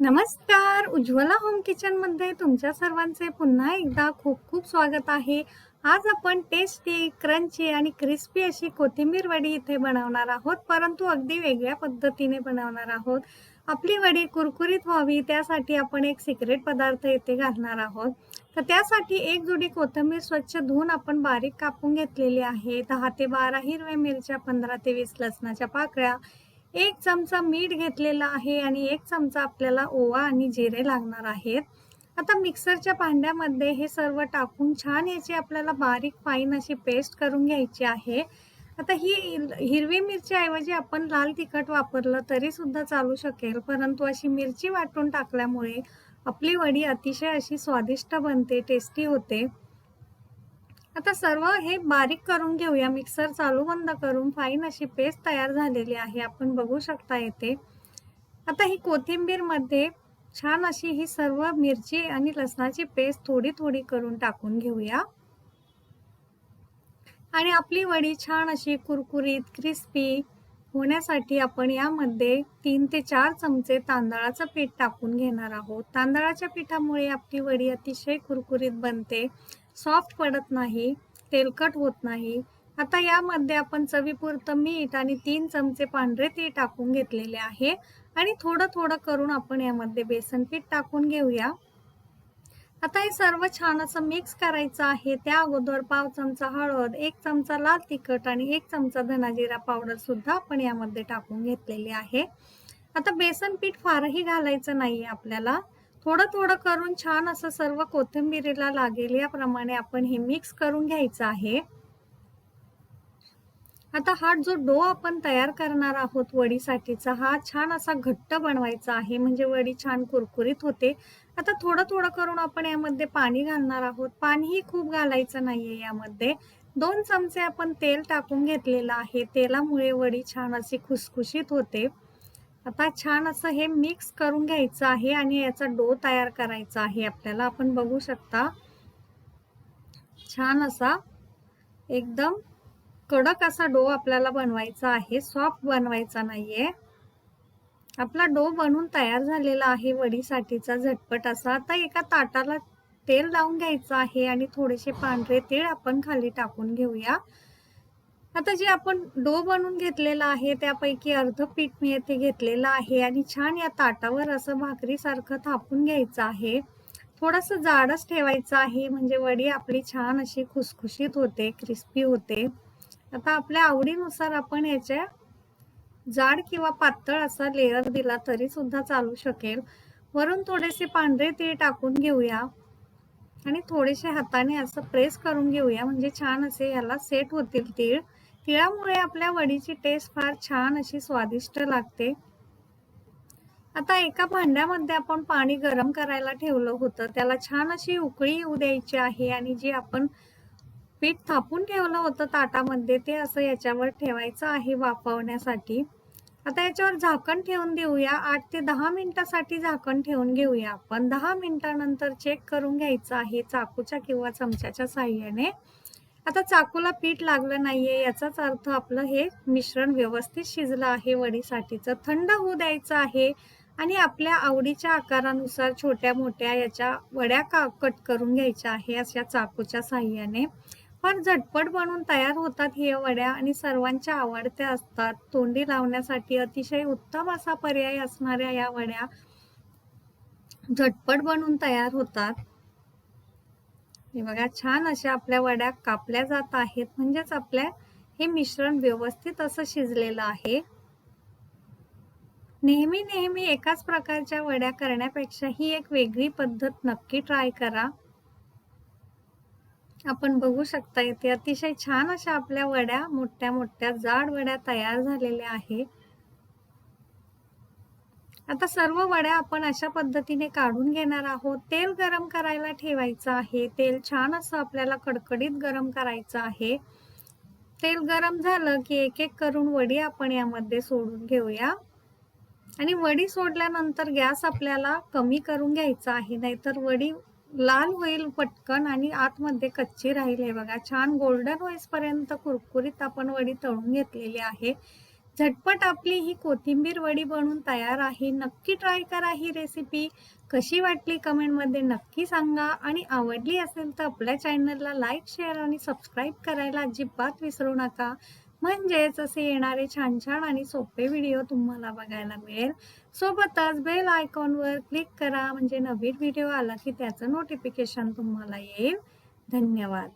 नमस्कार. उज्ज्वला होम किचनमध्ये तुमच्या सर्वांचे पुन्हा एकदा खूप खूप स्वागत आहे. आज आपण टेस्टी क्रंची आणि क्रिस्पी अशी कोथिंबीर वडी इथे बनवणार आहोत. परंतु अगदी वेगळ्या पद्धतीने बनवणार आहोत. आपली वडी कुरकुरीत व्हावी त्यासाठी आपण एक सिक्रेट पदार्थ इथे घालणार आहोत. तर त्यासाठी एक जोडी कोथिंबीर स्वच्छ धुवून आपण बारीक कापून घेतलेली आहे. दहा ते बारा हिरव्या मिरच्या पंधरा ते वीस लसणाच्या पाकळ्या एक चमचा मीठ घेतलेला आहे आणि एक चमचा आपल्याला ओवा आणि जिरे लागणार आहेत. आता मिक्सरच्या भांड्यामध्ये हे सर्व टाकून छान याची आपल्याला बारीक फाईन अशी पेस्ट करून घ्यायची आहे. आता ही हिरवी मिरचीऐवजी आपण लाल तिखट वापरलं तरी सुद्धा चालू शकेल. परंतु अशी मिरची वाटून टाकल्यामुळे आपली वडी अतिशय अशी स्वादिष्ट बनते टेस्टी होते. आता सर्व हे बारीक करून घेऊया. मिक्सर चालू बंद करून फाईन अशी पेस्ट तयार झालेली आहे. आपण बघू शकता येते आता ही कोथिंबीरमध्ये छान अशी ही सर्व मिरची आणि लसणाची पेस्ट थोडी थोडी करून टाकून घेऊया. आणि आपली वडी छान अशी कुरकुरीत क्रिस्पी होण्यासाठी आपण यामध्ये तीन ते चार चमचे तांदळाचं पीठ टाकून घेणार आहोत. तांदळाच्या पिठामुळे आपली वडी अतिशय कुरकुरीत बनते. सॉफ्ट पडत नाही तेलकट होत नाही. आता यामध्ये आपण चवीपुरतं मीठ आणि तीन चमचे पांढरे तीळ टाकून घेतलेले आहे आणि थोडं थोडं करून आपण यामध्ये बेसन पीठ टाकून घेऊया. आता हे सर्व छान असं मिक्स करायचं आहे. त्या अगोदर पाव चमचा हळद एक चमचा लाल तिखट आणि एक चमचा धनाजिरा पावडर सुद्धा आपण यामध्ये टाकून घेतलेली आहे. आता बेसन पीठ फारही घालायचं नाही आपल्याला. थोडं थोडं करून छान असं सर्व कोथिंबिरीला लागेल याप्रमाणे आपण हे मिक्स करून घ्यायचं आहे. आता हा जो डो आपण तयार करणार आहोत वडीसाठीचा हा छान असा घट्ट बनवायचा आहे. म्हणजे वडी छान कुरकुरीत होते. आता थोडं थोडं करून आपण यामध्ये पाणी घालणार आहोत. पाणीही खूप घालायचं नाहीये यामध्ये. दोन चमचे आपण तेल टाकून घेतलेलं आहे. तेलामुळे वडी छान अशी खुसखुशीत होते. आता छान असं हे मिक्स करून घ्यायचं आहे आणि याचा डो तयार करायचा आहे आपल्याला. आपण बघू शकता. छान असा एकदम कडक असा डो आपल्याला बनवायचा आहे. सॉफ्ट बनवायचा नाहीये. आपला डो बनून तयार झालेला आहे वडीसाठीचा झटपट असा. आता एका ताटाला तेल लावून घ्यायचं आहे आणि थोडेसे पांढरे तेल आपण खाली टाकून घेऊया. आता जे आपण डो बनवून घेतलेला आहे त्यापैकी अर्ध पीठ मी येथे घेतलेलं आहे आणि छान या ताटावर असं भाकरीसारखं थापून घ्यायचं आहे. थोडंसं जाडच ठेवायचं आहे म्हणजे वडी आपली छान अशी खुसखुशीत होते क्रिस्पी होते. आता आपल्या आवडीनुसार आपण याच्या जाड किंवा पातळ असा लेअर दिला तरी सुद्धा चालू शकेल. वरून थोडेसे पांढरे तीळ टाकून घेऊया. आणि थोडेसे हाताने असं प्रेस करून घेऊया म्हणजे छान असे याला सेट होतील तीळ. तिळामुळे आपल्या वडीची टेस्ट फार छान अशी स्वादिष्ट लागते. आता एका भांड्यामध्ये आपण पाणी गरम करायला ठेवलं होतं. त्याला छान अशी उकळी येऊ द्यायची आहे आणि जे आपण पीठ थापून ठेवलं होतं ताटामध्ये ते असं याच्यावर ठेवायचं आहे वाफवण्यासाठी. आता याच्यावर झाकण ठेवून देऊया. आठ ते दहा मिनिटासाठी झाकण ठेवून घेऊया आपण. दहा मिनिटानंतर चेक करून घ्यायचं आहे चाकूच्या किंवा चमच्याच्या साह्याने. आता चाकूला पीठ लागलं नाहीये याचाच अर्थ आपलं हे मिश्रण व्यवस्थित शिजलं आहे वडीसाठीचं थंड होऊ द्यायचं आहे. आणि आपल्या आवडीच्या आकारानुसार छोट्या मोठ्या याच्या वड्या का कट करून घ्यायच्या आहे अशा चाकूच्या साह्याने. फार झटपट बनवून तयार होतात हे वड्या आणि सर्वांच्या आवडत्या असतात. तोंडी लावण्यासाठी अतिशय उत्तम असा पर्याय असणाऱ्या या वड्या झटपट बनून तयार होतात. हे बघा छान अशा आपल्या वड्या कापल्या जात आहेत. म्हणजेच आपल्या हे मिश्रण व्यवस्थित असं शिजलेलं आहे. नेहमी नेहमी एकाच प्रकारच्या वड्या करण्यापेक्षा ही एक वेगळी पद्धत नक्की ट्राय करा. आपण बघू शकता इथे अतिशय छान अशा आपल्या वड्या मोठ्या मोठ्या जाड वड्या तयार झालेल्या आहेत. आता सर्व वड्या आपण अशा पद्धतीने काढून घेणार आहोत. तेल गरम करायला ठेवायचं आहे. तेल छान असं आपल्याला कडकडीत गरम करायचं आहे. तेल गरम झालं की एक एक करून वडी आपण यामध्ये सोडून घेऊया. आणि वडी सोडल्यानंतर गॅस आपल्याला कमी करून घ्यायचा आहे. नाहीतर वडी लाल होईल पटकन आणि आतमध्ये कच्ची राहील. हे बघा छान गोल्डन होईपर्यंत कुरकुरीत आपण वडी तळून घेतलेली आहे. झटपट आपली ही कोथिंबीर वडी बनून तयार आहे. नक्की ट्राय करा ही रेसिपी कशी वाटली कमेंटमध्ये नक्की सांगा. आणि आवडली असेल तर आपल्या चॅनलला लाईक शेअर आणि सबस्क्राईब करायला अजिबात विसरू नका. म्हणजेच असे येणारे छान छान आणि सोपे व्हिडिओ तुम्हाला बघायला मिळेल. सोबतच बेल आयकॉनवर क्लिक करा. म्हणजे नवीन व्हिडिओ आला की त्याचं नोटिफिकेशन तुम्हाला येईल. धन्यवाद.